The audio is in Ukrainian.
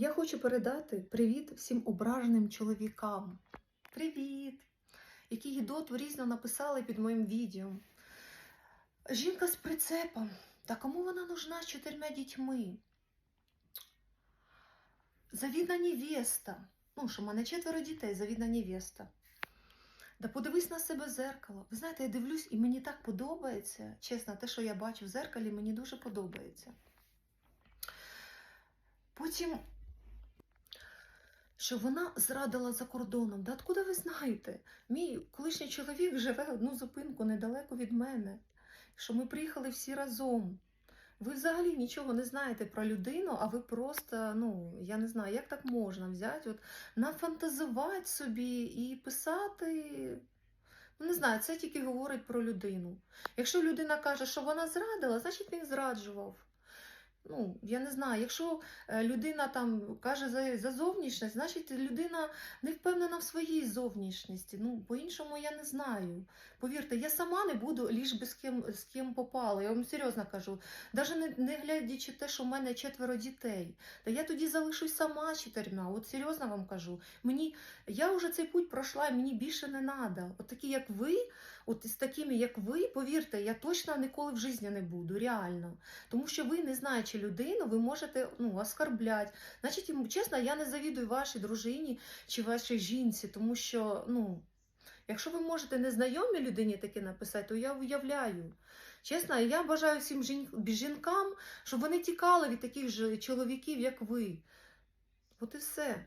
Я хочу передати привіт всім ображеним чоловікам. Привіт! Які гідоту різно написали під моїм відео. Жінка з прицепом. Та кому вона нужна з чотирма дітьми? Завідна невеста. Ну, що в мене четверо дітей, завідна невеста. Да подивись на себе в зеркало. Ви знаєте, я дивлюсь, і мені так подобається. Чесно, те, що я бачу в зеркалі, мені дуже подобається. Потім, що вона зрадила за кордоном. Да откуда ви знаєте? Мій колишній чоловік живе одну зупинку недалеко від мене. Що ми приїхали всі разом. Ви взагалі нічого не знаєте про людину, а ви просто, ну, я не знаю, як так можна взяти, от, нафантазувати собі і писати. Ну, не знаю, це тільки говорить про людину. Якщо людина каже, що вона зрадила, значить він зраджував. Ну, я не знаю, якщо е, людина там каже за, за зовнішність, значить людина не впевнена в своїй зовнішності. Ну, по-іншому я не знаю. Повірте, я сама не буду ліж би з ким, з ким попала. Я вам серйозно кажу. Навіть не, не глядячи те, що в мене четверо дітей. Та я тоді залишусь сама чотирма. От серйозно вам кажу. Мені, я вже цей путь пройшла, і мені більше не треба. От такі, як ви, от з такими, як ви, повірте, я точно ніколи в житті не буду, реально. Тому що ви, не знаючи людину, ви можете ну, оскорбляти. Значить, чесно, я не завідую вашій дружині чи вашій жінці, тому що, ну, якщо ви можете незнайомій людині таке написати, то я уявляю. Чесно, я бажаю всім жінкам, щоб вони тікали від таких же чоловіків, як ви. От і все.